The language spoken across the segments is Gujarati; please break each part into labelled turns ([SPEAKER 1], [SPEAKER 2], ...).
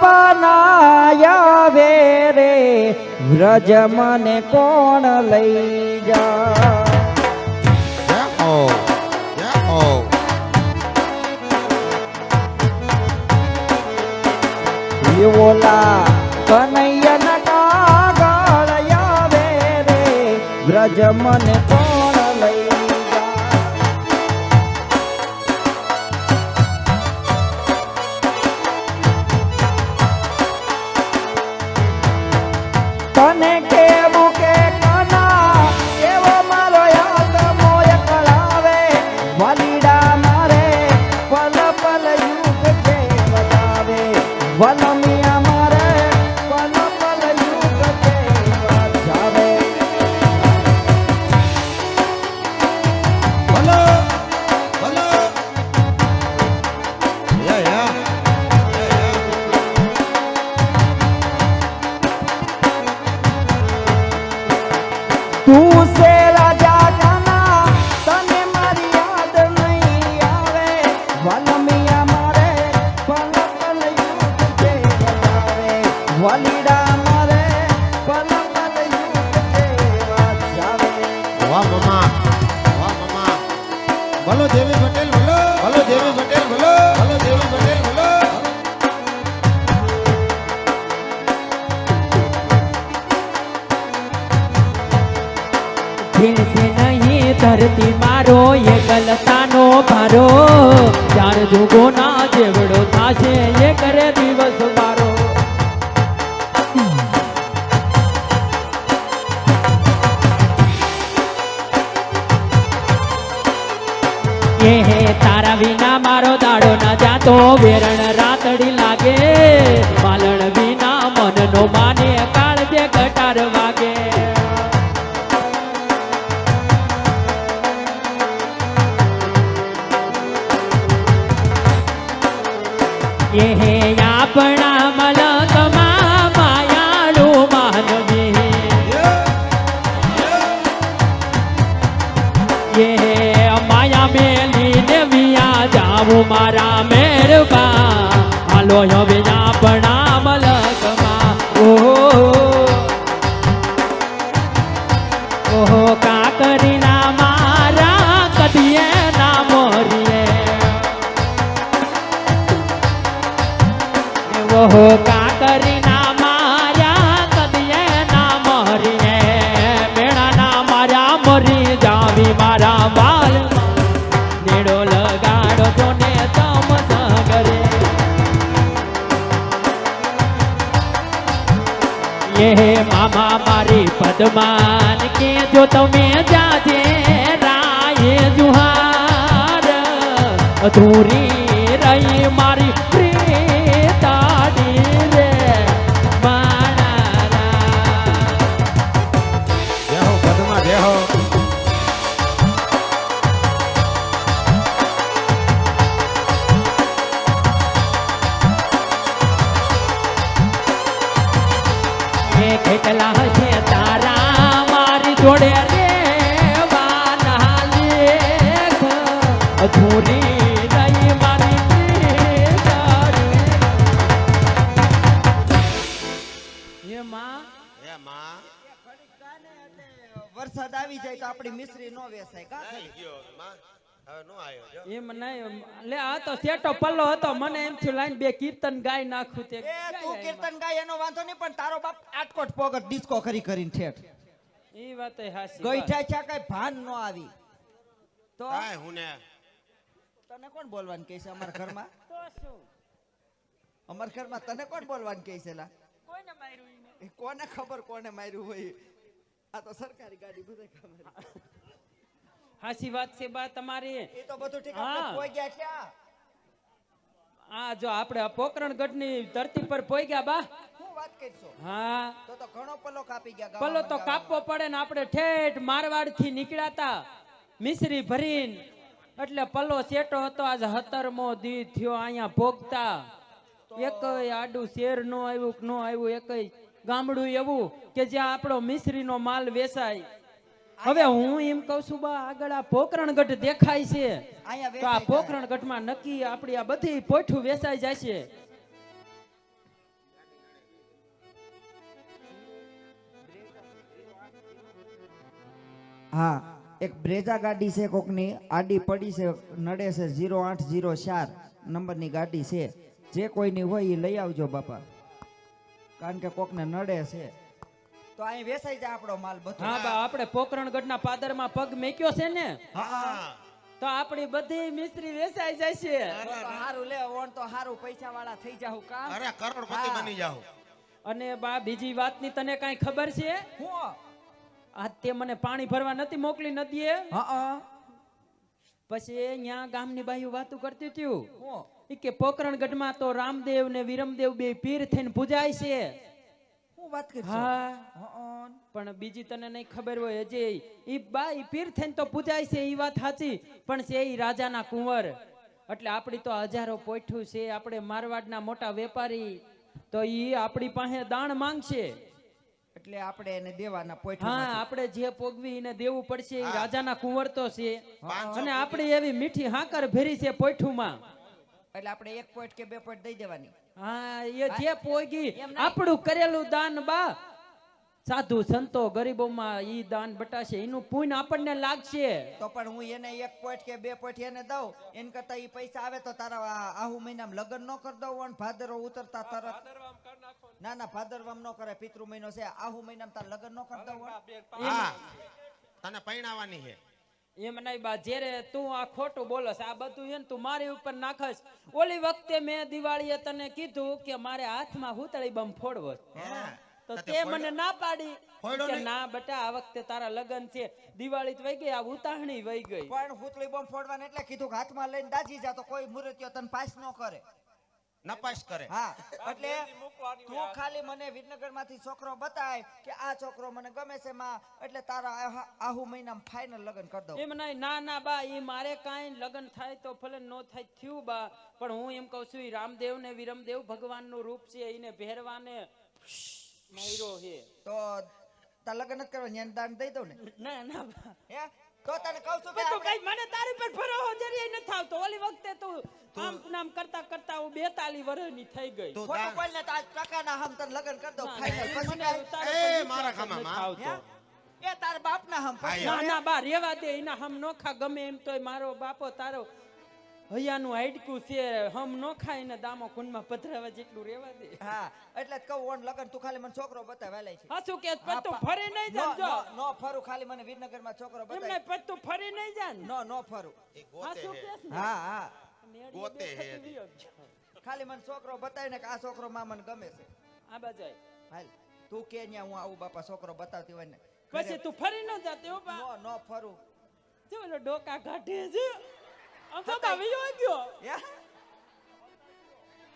[SPEAKER 1] સપના વે રે વ્રજ મને કોણ લઈ જા
[SPEAKER 2] કનૈયા ના oh.
[SPEAKER 1] ઓલા કાગળ આવે રે વ્રજ મને
[SPEAKER 2] દેવી પટેલ
[SPEAKER 3] મારો દાડો ના જાતો વેરણ રાતડી લાગે. માલણ વિના મનનો માને ઓહો કાકરીના તમે જાજે રાય જુહાર અધૂરી
[SPEAKER 1] વેસાય કા
[SPEAKER 2] થઈ ગયો માં. હવે નો આવ્યો જો.
[SPEAKER 3] એમ નહીં લે આ તો સેટો પલ્લો હતો. મને એમ થયું લાઈન બે કીર્તન ગાઈ નાખું તે.
[SPEAKER 1] એ તું કીર્તન ગાય એનો વાંધો નહીં પણ તારો બાપ આટકોટ પોગટ ડિસ્કો કરી કરીને ઠેઠ
[SPEAKER 3] એ વાત હાસી
[SPEAKER 1] ગઈઠા છે કઈ ભાન નો આવી. તો
[SPEAKER 2] કાંઈ હું ને.
[SPEAKER 1] તને કોણ બોલવાનું કહે છે અમાર ઘરમાં?
[SPEAKER 3] તો શું?
[SPEAKER 1] અમારા ઘરમાં તને કોણ બોલવાનું કહે છે લા?
[SPEAKER 3] કોઈને માર્યું
[SPEAKER 1] કોને ખબર કોને માર્યું હોય? આ તો સરકારી ગાડી બધા ખબર.
[SPEAKER 3] હાસી વાત છે બા તમારી.
[SPEAKER 1] એ તો બધું ઠીક આપણે પોઈ ગયા ક્યાં?
[SPEAKER 3] આ જો આપણે આ પોકરણગઢની ધરતી પર પોઈ બા.
[SPEAKER 1] શું વાત કરશો?
[SPEAKER 3] હા.
[SPEAKER 1] તો તો ઘણો પલ્લો કાપી ગયા
[SPEAKER 3] પલ્લો તો કાપવો પડે ને આપણે ઠેઠ મારવાડથી નીકળ્યાતા. મિશ્રી ભરીન. એટલે પલ્લો સેટો હતો આજ હતરમો દી થયો અહીંયા ભોગતા. એકય આડું શેર નો આવ્યું ન નો આવ્યું એકય ગામડું એવું કે જ્યાં આપણો મિશ્રીનો માલ વેચાય. હવે હું એમ કઉ છું બા આગળ આ પોકરણ ગઢ દેખાય છે. તો આ
[SPEAKER 1] પોકરણ
[SPEAKER 3] ગઢમાં નક્કી આપડી આ બધી પોઠું વેચાઈ જશે
[SPEAKER 1] હા એક બ્રેજા ગાડી છે કોકની આડી પડી છે નડે છે ઝીરો આઠ ઝીરો ચાર નંબરની ગાડી છે. જે કોઈની હોય એ લઈ આવજો બાપા. કારણ કે કોકને નડે છે. તો અહીં વેસાઈ જાય આપણો માલ બધો.
[SPEAKER 3] હા બા આપણે પોકરણગઢના પાદરમાં પગ મેક્યો છે ને?
[SPEAKER 2] હા.
[SPEAKER 3] તો આપણી બધી મિસ્ત્રી વેચાઈ જાય છે.
[SPEAKER 1] તો હારું લે ઓણ તો હારું પૈસા વાળા થઈ જાવ કામ.
[SPEAKER 2] અરે કરોડપતિ બની જાઓ.
[SPEAKER 3] અને બા બીજી વાતની તને કાંઈ ખબર છે?
[SPEAKER 1] હું?
[SPEAKER 3] આજ તે મને પાણી ભરવા નથી મોકલી નદીએ
[SPEAKER 1] હા
[SPEAKER 3] પછી અહીંયા ગામની બાઈઓ વાતો કરતી
[SPEAKER 1] હતી
[SPEAKER 3] કે કે પોકરણગઢમાં તો રામદેવ ને વિરમદેવ બે પીર થઈને પૂજાય છે.
[SPEAKER 1] હું વાત કરી
[SPEAKER 3] હા. પણ બીજી તને નહીં ખબર હોય હજી. ઈ બાઈ પીર થઈને તો પૂજાય છે ઈ વાત સાચી. પણ છે ઈ રાજાના કુંવર. એટલે આપણી તો હજારો પોઠું છે આપણે મારવાડના મોટા વેપારી. તો ઈ આપણી પાસે દાણ માંગશે.
[SPEAKER 1] એટલે આપણે એને દેવાના પોઈન્ટ
[SPEAKER 3] હા આપણે જે પોગવી એને દેવું પડશે એ રાજાના કુંવર તો છે. અને આપણે એવી મીઠી હાકર ભેરી છે પોઠુંમાં
[SPEAKER 1] એટલે આપણે એક પોઈન્ટ કે બે પોઈન્ટ દઈ દેવાની.
[SPEAKER 3] હા એ જે પોગી આપણું કરેલું દાન બા. સાધુ સંતો ગરીબોમાં ઈ દાન બટાશે એનું પુણ્ય આપણને લાગશે.
[SPEAKER 1] તો પણ હું એને એક પોઈન્ટ કે બે પોઈન્ટ એને દઉં. એન કરતા ઈ પૈસા આવે તો તારા આહુ મહિનામાં લગ્ન ન કર દઉં અને ભાદરો ઉતરતા તરત ના. ના ભાદરવામ ન કરે પિતૃ મહિનો છે. આહુ મહિનામાં તાર લગ્ન ન કર દઉં?
[SPEAKER 2] હા. તને પૈણાવાની છે.
[SPEAKER 3] એમ નહીં બા જ્યારે તું આ ખોટું બોલસ આ બધું એને તું મારી ઉપર નાખસ. ઓલી વખતે મેં દિવાળીએ તને કીધું કે મારે હાથમાં હુતળી બમ ફોડવો
[SPEAKER 2] હા.
[SPEAKER 3] તો
[SPEAKER 2] તો
[SPEAKER 3] મને ના પાડી. કે ના બેટા આ વખતે તારા લગ્ન છે. દિવાળી તો વહી ગઈ આ ઉતાહણી વહી ગઈ.
[SPEAKER 1] પણ હુતળી બમ ફોડવાને એટલે કીધું કે હાથમાં લઈને દાજી જા તો કોઈ મુરતીઓ તને પાસ ન કરે.
[SPEAKER 2] નપાસ કરે.
[SPEAKER 1] હા એટલે તું ખાલી મને વિનગરમાંથી છોકરો બતાય કે આ છોકરો મને ગમે છે માં એટલે તારા આહુ મહિનામાં ફાઇનલ લગ્ન કરી દઉં.
[SPEAKER 3] એમ નહીં ના ના બા એ મારે કાંઈ લગ્ન થાય તો ભલે નો થાય થયું બા. પણ હું એમ કહું છું રામદેવ ને વિરમદેવ ભગવાનનું રૂપ છે એને પહેરવાને માયરો છે.
[SPEAKER 1] તો તાર લગ્ન જ કરવા ન્યાન દાન દઈ દઉં ને?
[SPEAKER 3] ના ના બા.
[SPEAKER 1] હે? તો તને કહું છું કે
[SPEAKER 3] તું કઈ મને તારી પર ભરોસો જરીએ નથી થાવતો ઓલી વખતે તું આમ નામ કરતા કરતા હું બેતાલી વર્ષની થઈ ગઈ.
[SPEAKER 2] તું
[SPEAKER 1] ખોટું કોઈ ને તો આજ ટકાના હમ તને લગન કર દો
[SPEAKER 3] ફાઈનલ
[SPEAKER 1] પછી
[SPEAKER 2] એ, મારા ખામાં,
[SPEAKER 3] નથી
[SPEAKER 1] એ તાર બાપના હમ પછી
[SPEAKER 3] ના ના બા રેવા દે એના હમ નોખા ગમે એમ તોય મારો બાપો તારો હૈયાનું હાઈડકું છે હમ નો ખાય ને દામો કુંડમાં પધરાવા જેટલું રેવા દે.
[SPEAKER 1] હા એટલે જ કહું ઓન લગન તું ખાલી મને છોકરો બતાવ વેલાય છે.
[SPEAKER 3] હા શું કે?
[SPEAKER 1] હા,
[SPEAKER 3] તું ફરી નહીં જાન જો.
[SPEAKER 1] નો- ફરું ખાલી મને વિરનગરમાં છોકરો
[SPEAKER 3] એમને
[SPEAKER 1] બતાવ.
[SPEAKER 3] પછી તું ફરી નહીં જાન.
[SPEAKER 1] નો નો ફરું.
[SPEAKER 2] એ
[SPEAKER 3] હા
[SPEAKER 2] ગોતે
[SPEAKER 3] શું
[SPEAKER 2] છે.
[SPEAKER 3] ને?
[SPEAKER 1] હા હા.
[SPEAKER 2] ગોતે હે.
[SPEAKER 1] ખાલી મને છોકરો બતાવીને કે આ છોકરો માં મને ગમે છે.
[SPEAKER 3] આ બાજુ
[SPEAKER 1] હાલ તું કે ન્યા હું આવું બાપા છોકરો બતાવતી હોય ને.
[SPEAKER 3] પછી તું ફરી ન જાતે હો બા.
[SPEAKER 1] નો નો ફરું.
[SPEAKER 3] જો ડોકા કાઢે છે. આમ તો બા વિયો ગયો.
[SPEAKER 1] યા?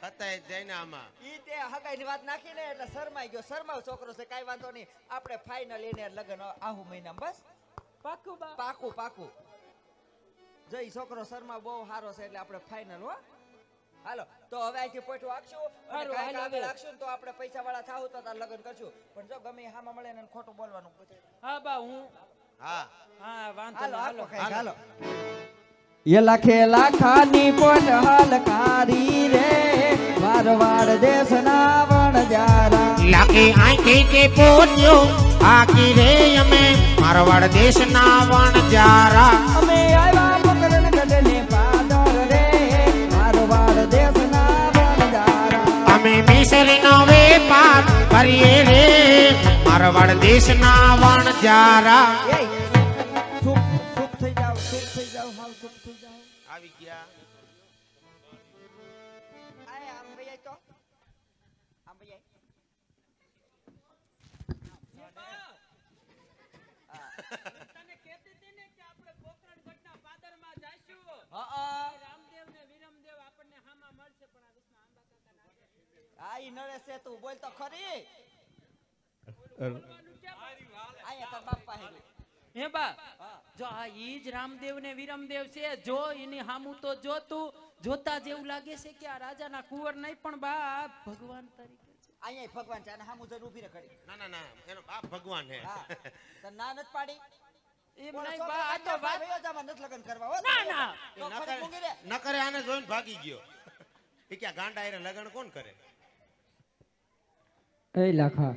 [SPEAKER 2] હતા જઈને આમાં.
[SPEAKER 1] ઈ તે હગાઈની વાત નાખી ને એટલે શરમાઈ ગયો. શરમાવ છોકરો છે કાઈ વાંધો નહીં. આપણે ફાઇનલ એને લગ્ન આહુ મહિના બસ?
[SPEAKER 3] પાકું
[SPEAKER 1] પાકું પાકું. જો છોકરો શર્મા બહુ સારો છે એટલે આપણે ફાઇનલ હો. હાલો તો હવે અહીંથી પોઈઠું આખશું ને તો આપણે પૈસા વાળા થાવ તો તાર લગ્ન કરશું. પણ જો ગમે હામાં મળે ને ખોટું બોલવાનું
[SPEAKER 3] હા બા હું
[SPEAKER 2] હા.
[SPEAKER 3] હા વાંધો
[SPEAKER 1] હાલો. હાલો.
[SPEAKER 3] હાલો
[SPEAKER 1] હાલો એ લખે લાખાની પોટ હલકારી રે મારવાડ દેશના વણજારા
[SPEAKER 4] લાખી આંખી કે પોત્યો આકી રે અમે મારવાડ દેશના વણજારા
[SPEAKER 1] અમે આવ્યા મકરન ગઢને પાદર રે મારવાડ દેશના વણજારા
[SPEAKER 4] અમે મિસરીનો વેપાર કરીએ રે મારવાડ દેશના વણજારા
[SPEAKER 3] આ
[SPEAKER 1] ઈ છે તું બોલ તો ખરી. આયા તાર બાપા હે
[SPEAKER 3] હે બા જો આ ઈ જ રામદેવ ને વિરમદેવ છે જો એની હામું તો જો તું જોતા જેવું લાગે છે કે આ રાજાના કુંવર નહીં પણ બા ભગવાન તરીકે છે.
[SPEAKER 1] અહીંયા ભગવાન છે અને હામું જરૂર ઊભી રહે ખડી
[SPEAKER 2] ના ના ના એનો બાપ ભગવાન
[SPEAKER 1] હે. તો ના નત પાડી?
[SPEAKER 3] એમ
[SPEAKER 1] બોલો,
[SPEAKER 3] નહીં બા આ તો વાત
[SPEAKER 1] ભાઈઓ જામાં નથી લગન કરવા હો.
[SPEAKER 3] ના, ના.
[SPEAKER 2] ન કરે ન કરે આને જોઈને ભાગી ગયો. એ ક્યાં ગાંડા એને લગન કોણ કરે?
[SPEAKER 3] એ લાખા.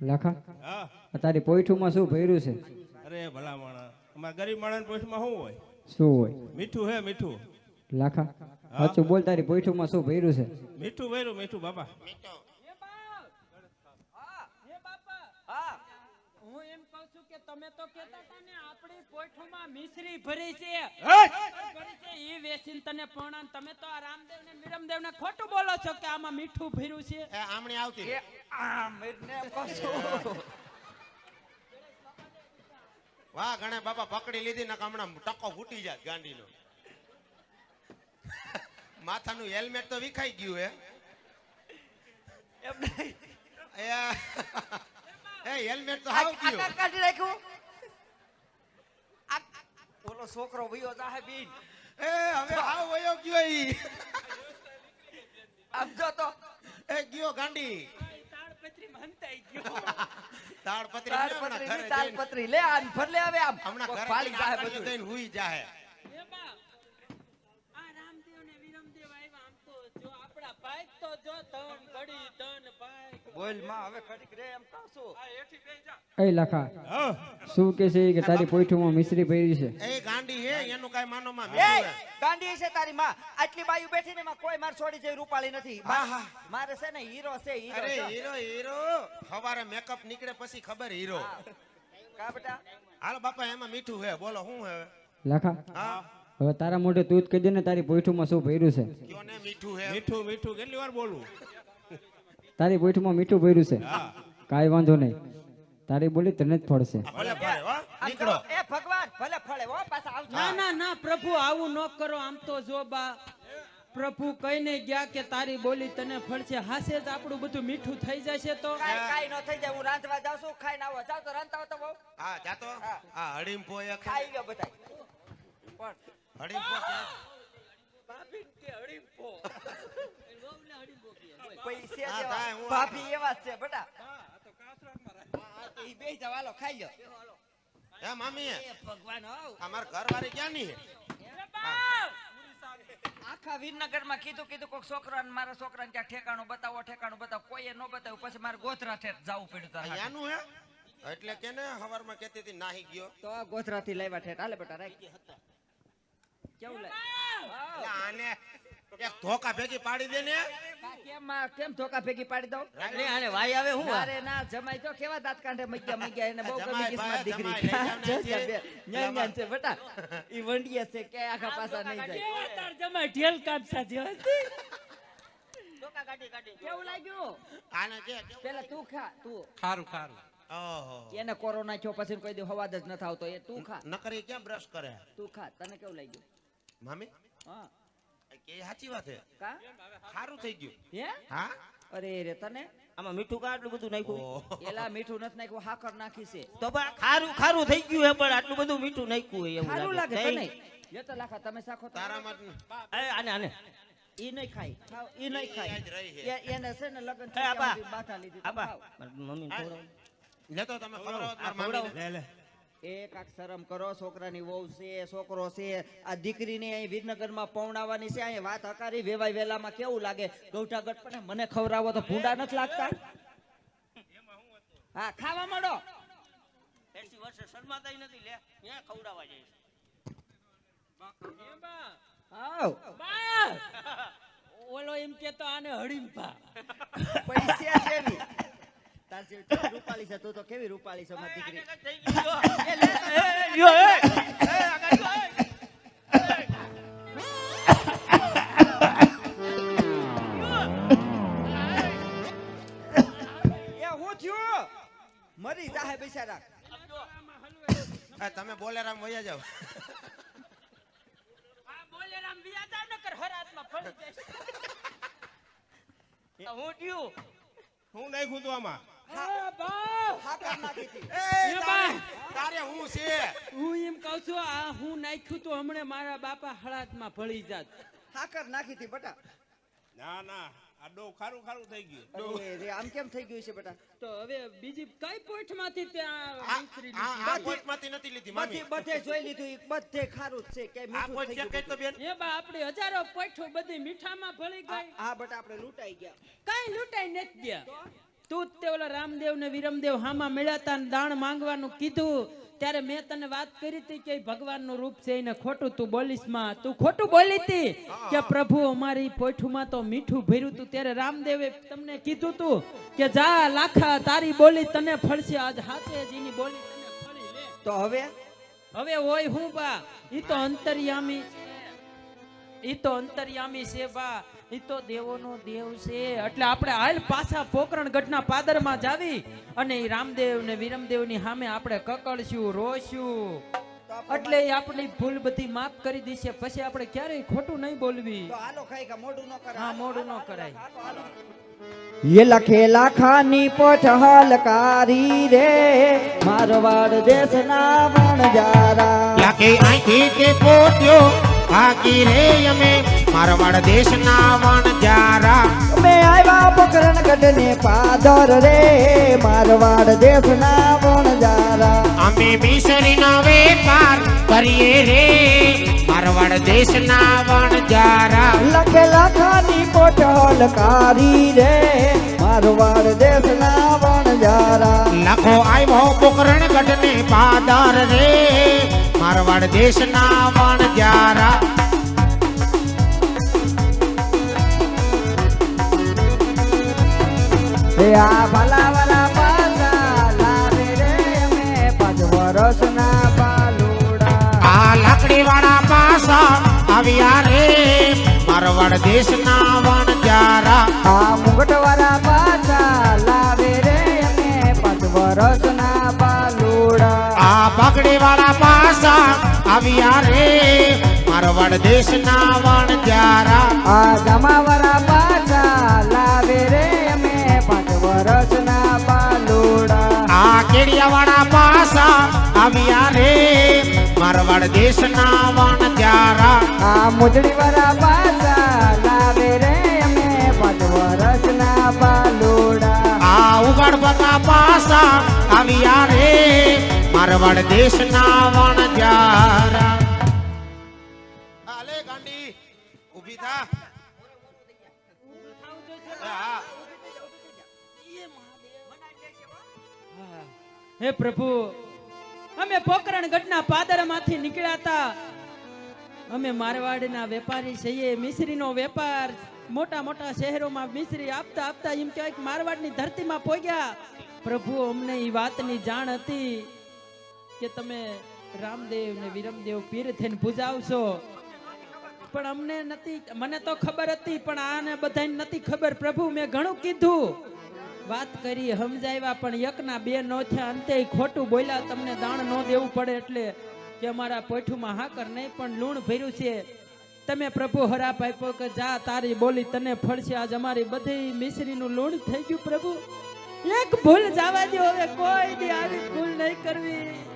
[SPEAKER 5] લાખા?
[SPEAKER 6] હા
[SPEAKER 5] તારી પોઈઠુંમાં શું ભર્યું છે?
[SPEAKER 6] અરે ભલા માણસ. અમારા ગરીબ માણસ પોસ્ટમાં શું હોય?
[SPEAKER 5] શું હોય?
[SPEAKER 6] મીઠું હે મીઠું.
[SPEAKER 5] લાખા? હાચું બોલ તારી પોઈઠુંમાં શું ભર્યું છે?
[SPEAKER 6] મીઠું ભર્યું મીઠું બાપા.
[SPEAKER 3] હે બાપા હું એમ કહું છું કે તમે તો કહેતા હતા ને આપણી પોઠુમાં મિશ્રી ભરી છે. ભરી છે ઈ વેસીને તને પણા તમે તો આ રામદેવ ને નિરમદેવ ને ખોટું બોલો છો કે આમાં મીઠું ભર્યું છે?
[SPEAKER 4] એ આમણી આવતી રહે. વાહ ગણે બાપા પકડી લીધી ને હમણાં ટકો ફૂટી જાય ગાંડીનો. માથાનું હેલ્મેટ તો વિખાઈ ગયું હે? એ એ હેલ્મેટ તો હાવ ગયું
[SPEAKER 1] કાઢી રાખ્યું આ- ઓલો છોકરો ભયો જાહે બીન.
[SPEAKER 4] એ હવે હાવ વયો ગયો ઈ.
[SPEAKER 1] આમ જો તો.
[SPEAKER 4] એ ગયો ગાંડી.
[SPEAKER 3] તાળપત્રી મંતાઈ ગયો.
[SPEAKER 4] તાળપત્રી
[SPEAKER 1] તાલપત્રી લે આમ ભર લે હવે આમ.
[SPEAKER 4] હમણાં ઘરે
[SPEAKER 1] ફાડી જાહે બધું.
[SPEAKER 4] દઈને હુઈ જાહે
[SPEAKER 3] એ બા આ રામદેવ ને વિરમદેવ આવ્યા આમ તો જો આપણા ભાઈ તો જો તણ કડી તણ ભાઈ
[SPEAKER 1] બોલમાં હવે ખડીક રે એમ કહું છું.
[SPEAKER 5] એ લખા શું કે છે કે તારી પોઈઠુંમાં મિશ્રી ભરી છે?
[SPEAKER 4] એ ગાંડી હે એનું કાઈ માનોમાં
[SPEAKER 1] એ ગાંડી છે તારી માં. આટલી બાયુ બેઠી ને માં કોઈ માર છોડી જેવી રૂપાળી નથી. મા- મારે છે ને હીરો છે હીરો
[SPEAKER 4] અરે હીરો હીરો. સવારે મેકઅપ નીકળે પછી ખબર હીરો.
[SPEAKER 1] કા બેટા?
[SPEAKER 4] હાલો બાપા એમાં મીઠું હે બોલો શું હે
[SPEAKER 5] લખા.
[SPEAKER 4] હા.
[SPEAKER 5] હવે તારા મોઢે તું જ કહી દે ને તારી પોઈઠુંમાં શું ભર્યું છે?
[SPEAKER 4] મીઠું
[SPEAKER 6] મીઠું મીઠું કેટલી વાર બોલું?
[SPEAKER 5] તારી પોઈઠુંમાં મીઠું ભર્યું છે? કાઈ વાંધો નહીં. તારી બોલી તને જ ફળશે.
[SPEAKER 4] ભલે ભલે હો.
[SPEAKER 1] આમ
[SPEAKER 4] નીકળો.
[SPEAKER 1] એ ભગવાન ભલે ફળે હો પાછા આવજો.
[SPEAKER 3] ના ના ના પ્રભુ આવું ન કરો. આમ તો જો બા પ્રભુ કહીને ગયા કે તારી બોલી તને ફળશે. હાસે જ આપણું બધું મીઠું થઈ જશે તો.
[SPEAKER 1] કાઈ કાઈ નો થઈ જાય હું રાંધવા જાઉં છું ખાઈને આવો. જાતો રાંધતા હો તો બહુ.
[SPEAKER 4] હા જાતો
[SPEAKER 1] હા.
[SPEAKER 4] હા હડીમપો
[SPEAKER 1] ખાઈ ગયો બધા પણ
[SPEAKER 4] હડીમપો ક્યાં?
[SPEAKER 1] પૈસે
[SPEAKER 4] હા,
[SPEAKER 1] દેવા
[SPEAKER 4] થાય, હું
[SPEAKER 1] ભાભી એવા છે બેટા. હા, તો ઈ બેહી જાવ હાલો ખાઈ લો
[SPEAKER 4] હે મામી
[SPEAKER 1] ભગવાન
[SPEAKER 4] અમાર ઘરવાળી ક્યાં ની હે
[SPEAKER 1] આખા વિરનગરમાં કીધું કીધું કોક છોકરાને મારા છોકરાને ક્યાં ઠેકાણું બતાવો ઠેકાણું બતાવો. કોઈએ ન બતાવ્યું પછી મારે ગોધરા ઠેઠ જવું પડ્યું તારા હાટુ.
[SPEAKER 4] હે? એટલે કે ને હવારમાં કહેતી હતી નાહી ગયો.
[SPEAKER 1] તો ગોધરા થી લાવ્યા ઠેઠ. હાલે બેટા રાખ. કેવું લાગે?
[SPEAKER 4] આને એક ધોકા ભેગી પાડી દે ને.
[SPEAKER 1] કેમ કેમ ધોકા ભેગી પાડી દઉં?
[SPEAKER 4] રાખને
[SPEAKER 1] આને વાઈ આવે હું અરે ના જમાઈ તો કેવા દાંત કાંઠે મગ્યા મગ્યા એને બહુ ગમી કિસ્મત દીકરી.
[SPEAKER 4] લઈ જાવ ને
[SPEAKER 1] જો, જો,
[SPEAKER 4] અહીંથી.
[SPEAKER 1] બે. ન્યાન ન્યાન છે બેટા. ઈ વંડીએ છે કે આખા પાછા નહીં જાય.
[SPEAKER 3] કેવા તાર જમાઈ ઢેલ કાપસા જેવા છે.
[SPEAKER 1] કેવું લાગ્યું?
[SPEAKER 4] આને કે
[SPEAKER 1] પેલા તું ખા તું.
[SPEAKER 6] ખારું ખારું.
[SPEAKER 1] એને કોરોના થયો પછી કોઈ દી હવાદ જ ન આવતો એ તું ખા.
[SPEAKER 4] નકરી ક્યાં બ્રશ કરે?
[SPEAKER 1] તું ખા તને કેવું લાગ્યું?
[SPEAKER 4] મામી?
[SPEAKER 1] હા.
[SPEAKER 4] કે સાચી વાત હે.
[SPEAKER 1] કા?
[SPEAKER 4] ખારું થઈ ગયું.
[SPEAKER 1] હે?
[SPEAKER 4] હા?
[SPEAKER 1] અરે રે તને?
[SPEAKER 7] આમાં મીઠું કા આટલું બધું નાખ્યું?
[SPEAKER 1] એલા મીઠું નથી નાખ્યું હાકર નાખી છે.
[SPEAKER 7] તો બા ખારું ખારું થઈ ગયું હે પણ આટલું બધું મીઠું નાખ્યું હોય એવું
[SPEAKER 1] સારું લાગે.
[SPEAKER 7] નહીં.
[SPEAKER 1] તને? તો લાખા તમે સાખો તો
[SPEAKER 4] તારામાં
[SPEAKER 7] એ, આને આને.
[SPEAKER 1] ઈ નહીં ખાય. ખાવ ઈ નહીં ખાય. એને છે ને લગન લીધી.
[SPEAKER 4] લેતો તમે. ખવડાવો.
[SPEAKER 6] લે લે.
[SPEAKER 1] એ કાક શરમ કરો છોકરાની વહુ છે છોકરો છે. આ દીકરીને અહીં વિરનગરમાં પૌણાવાની છે. અહીં વાત હકારી વેવાય વેલામાં કેવું લાગે? ગૌઠા ગટ પણ મને ખવરાવો તો ભૂંડા નથી લાગતા. હા ખાવા માંડો
[SPEAKER 7] એસી વર્ષે શરમાતાય નથી લે. ક્યાં ખવડાવવા જઈશ.
[SPEAKER 3] ઓલો એમ કેતો આને હડીમ્પા
[SPEAKER 1] પૈસા જેવી. તાર જેવી રૂપાળી છે તું તો કેવી રૂપાળી છે મારી દીકરી
[SPEAKER 7] એ, લે, એ, એ, એ. એ, આગળ લ્યો, એ.
[SPEAKER 1] એ હું થયું મરી જાહે બિચારા
[SPEAKER 4] હા, તમે બોલેરામ વયા જાઓ
[SPEAKER 3] બોલેરામ વિયા જાવ નકર હરાતમાં ફળી જશે.
[SPEAKER 7] હું થયું
[SPEAKER 6] હું નાખ્યું તું આમાં
[SPEAKER 3] હા, બા.
[SPEAKER 1] હાકર નાખી હતી
[SPEAKER 4] એ,
[SPEAKER 3] એ
[SPEAKER 4] તારે- હું છે?
[SPEAKER 3] હું એમ કહું છું આ હું નાખ્યું તો હમણે મારા બાપા હળાતમાં ભળી જાત.
[SPEAKER 1] હાકર નાખી હતી બેટા.
[SPEAKER 6] ના ના આ ડો ખારું ખારું થઈ ગયું.
[SPEAKER 1] અરે આમ કેમ થઈ ગયું છે બેટા?
[SPEAKER 3] તો હવે બીજી કઈ પોઈન્ટમાંથી ત્યાં
[SPEAKER 4] આ
[SPEAKER 3] લીધી?
[SPEAKER 4] આ પોઈન્ટમાંથી નથી લીધી મામી.
[SPEAKER 1] બધે જોઈ લીધું બધે ખારું જ છે કે મીઠું થઈ
[SPEAKER 4] ક્યાં કઈ તો બેન?
[SPEAKER 3] એ બા આપણી હજારો પોઈન્ટો બધી મીઠામાં ભળી ગઈ.
[SPEAKER 1] હા બેટા આપણે લૂંટાઈ ગયા.
[SPEAKER 3] કઈ લૂંટાઈ નથી ગયા? તું જ તે ઓલા રામદેવ ને વિરમદેવ હામાં મળ્યા દાણ માંગવાનું કીધું. ત્યારે મેં તને વાત કરી હતી કે ભગવાનનું રૂપ છે એને ખોટું તું બોલીશમાં. તું ખોટું બોલી હતી કે પ્રભુ અમારી પોઠુમાં તો મીઠું ભર્યું તું. ત્યારે રામદેવે તમને કીધું તું કે જા લાખા તારી બોલી તને ફળશે. આજ હાથે જીની બોલી તને ફળી લે.
[SPEAKER 1] તો હવે?
[SPEAKER 3] હવે હોય હું બા? ઈ તો અંતર્યામી ઈ તો અંતર્યામી છે બા ઈ તો દેવોનો દેવ છે. એટલે આપણે હાલ પાછા પોકરણ ગઢના પાદરમાં જાવી અને એ રામદેવ ને વિરમદેવની સામે આપણે કકળશું રોશું. એટલે આપણી ભૂલ બધી માફ કરી દેશે. પછી આપણે ક્યારેય ખોટું નહીં બોલવી.
[SPEAKER 1] હા હાલો મોઢું ન કરાય.
[SPEAKER 3] હા મોડું ન કરાય.
[SPEAKER 1] એ લખે લાખાની પઠહલકારી રે. મારવાડ દેશના વણજારા.
[SPEAKER 4] લાખે આંખી કે પોત્યો હાકી રે અમે. મારવાડ દેશના વણજારા
[SPEAKER 1] અમે આવ્યા પોકરણ ગઢને પાદર રે. મારવાડ દેશના વણજારા
[SPEAKER 4] અમે મિસરીનો વેપાર કરીએ રે. મારવાડ દેશના વણજારા
[SPEAKER 1] લખે લાખાની કારી રે. મારવાડ દેશના વણજારા
[SPEAKER 4] લખો આવ્યો પોકરણ ગઢને પાદર રે. મારવાડ દેશના વણજારા
[SPEAKER 1] હે આ ભલા ભલા પાસા લાવે રે અમે પાંચ વર્ષના બાલુડા
[SPEAKER 4] આ લાકડી વાળા પાસા આવ્યા રે. મારવાડ દેશના વણજારા આવ્યા રે. મારવાડ દેશના વણજારા
[SPEAKER 1] આ જમાવરા પાછા લાવે રે અમે પાંચ વર્ષના બાલુડા
[SPEAKER 4] આ કેડિયા વાળા પાસા આવ્યા રે. મારવાડ દેશના વણજારા
[SPEAKER 1] આ મુજડીવાળા પાછા લાવે રે અમે પાંચ વર્ષના બાલુડા
[SPEAKER 4] આ ઉગાડ પાસા આવ્યા રે. મારવાડ દેશના વણજારા
[SPEAKER 2] આલે ગાંડી ઊભી થા. હે
[SPEAKER 3] પ્રભુ અમે પોકરણ ગઢના પાદરમાંથી નીકળ્યા હતા અમે મારવાડના વેપારી છીએ મિશ્રીનો વેપાર મોટા મોટા શહેરોમાં મિશ્રી આપતા આપતા એમ કહેવાય કે મારવાડની ધરતીમાં પહોંચ્યા પ્રભુ અમને એ વાતની જાણ હતી. કે તમે રામદેવ ને વિરમદેવ પીર થઈને પૂજાવશો. પણ અમને નથી, મને તો ખબર હતી, પણ આને બધાને નથી ખબર. પ્રભુ, મેં ઘણું કીધું. વાત કરી, સમજાવ્યા, પણ યકના બે નો થયા. અંતે ખોટું બોલ્યા, તમને દાણ ન દેવું પડે એટલે કે અમારા પોઠુમાં હાકર નહીં, પણ લૂણ ભર્યું છે. તમે પ્રભુ હરાપ આપ્યો કે જા, તારી બોલી તને ફળશે. આજ અમારી બધી મિશ્રીનું લૂણ થઈ ગયું, પ્રભુ. એક ભૂલ જવા દો હવે કોઈ દી આવી ભૂલ નહીં કરવી.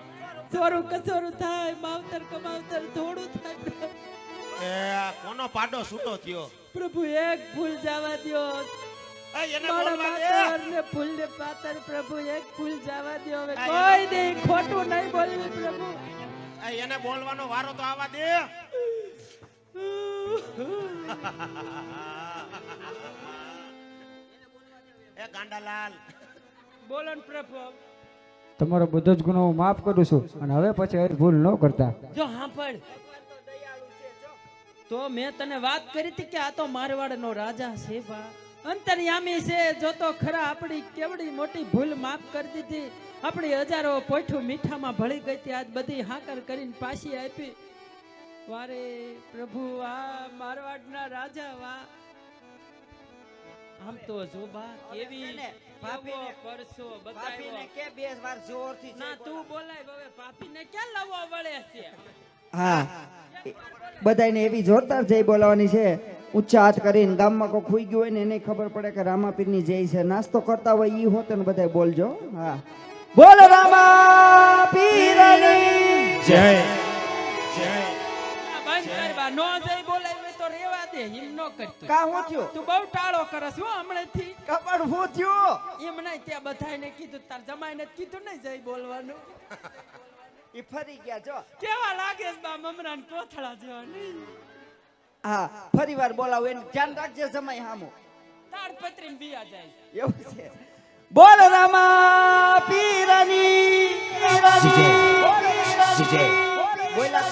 [SPEAKER 3] ચોરું કસોરું થાય માવતર કમાવતર થોડું થાય.
[SPEAKER 2] એ કોનો પાડો છૂટો થયો?
[SPEAKER 3] પ્રભુ એક ભૂલ જવા દો
[SPEAKER 2] એને
[SPEAKER 3] મારા
[SPEAKER 2] બોલવા દે.
[SPEAKER 3] માતર ને ફૂલ ને પાતર પ્રભુ એક ફૂલ જવા દો હવે કોઈ દે. ખોટું નહીં બોલવું પ્રભુ.
[SPEAKER 2] એને બોલવાનો વારો તો આવા દે. એ ગાંડાલાલ
[SPEAKER 3] બોલો ને પ્રભુ.
[SPEAKER 5] તમારો બધો જ ગુનો હું માફ કરું છું અને હવે પછી ભૂલ ન કરતા.
[SPEAKER 3] જો સાંભળ તો મેં તને વાત કરી હતી કે આ તો મારવાડનો રાજા છે બા. અંતર્યામી છે, જો તો ખરા આપણી કેવડી મોટી ભૂલ માફ કરી દીધી. આપણી હજારો પોઠું મીઠામાં ભળી ગઈ હતી, આજ બધી હાકર કરીને પાછી આપી. વારે પ્રભુ, આ મારવાડના રાજા વા. આમ તો જો બા, કેવી
[SPEAKER 1] ભાભીને-
[SPEAKER 3] પરસો બતાવ્યો.
[SPEAKER 1] કે બે વાર જોરથી
[SPEAKER 3] ના તું બોલાય હવે પાપીને ક્યાં લાવવો વળે છે?
[SPEAKER 1] હા. બધાને એવી જોરદાર જય બોલાવાની છે. ઊંચા હાથ કરીને ગામમાં કોઈ ખુઈ ગયું હોય ને એને ખબર પડે કે રામાપીરની જય છે. નાસ્તો કરતા હોય ઈ હોત ને બધા બોલજો. હા. બોલ રામાપીરની.
[SPEAKER 2] જય
[SPEAKER 3] જય બંધ કરવા નો જય રેવા દે એમ નો કરતો.
[SPEAKER 1] કા હું થયો?
[SPEAKER 3] તું બહુ ટાળો કરસ હો હમણાંથી.
[SPEAKER 1] કપડ હું થયું?
[SPEAKER 3] એમ નહીં ત્યાં બધાયને કીધું તાર જમાઈને કીધું નહીં જઈ બોલવાનું.
[SPEAKER 1] એ ફરી ગયા જો.
[SPEAKER 3] કેવા લાગે છે બા મમરાન કોથળા જેવા નહીં
[SPEAKER 1] હા ફરી વાર બોલાવો એને ધ્યાન રાખજે જમાઈ હામો.
[SPEAKER 3] તાડપત્રીમાં બિયા જાય.
[SPEAKER 1] એવું છે. બોલ રામા પીરની બોલા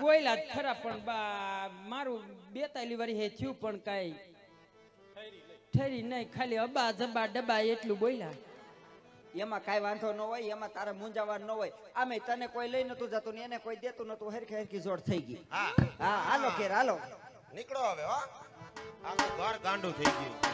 [SPEAKER 3] બોયલા જ ખરા પણ બા મારું બેતાલી વારી હે થયું પણ કાંઈ. ઠરી નહીં ખાલી અબા જબા ડબા એટલું બોલ્યા.
[SPEAKER 1] એમાં કાંઈ વાંધો ન હોય એમાં તારે મૂંઝાવાનું ન હોય. આમે તને કોઈ લઈ નતું જતું ને એને કોઈ દેતું નતું હરખી હરખી જોડ થઈ ગઈ.
[SPEAKER 2] હા.
[SPEAKER 1] હા હાલો કેર હાલો.
[SPEAKER 2] નીકળો હવે હો. ઘર ગાંડું થઈ ગયું.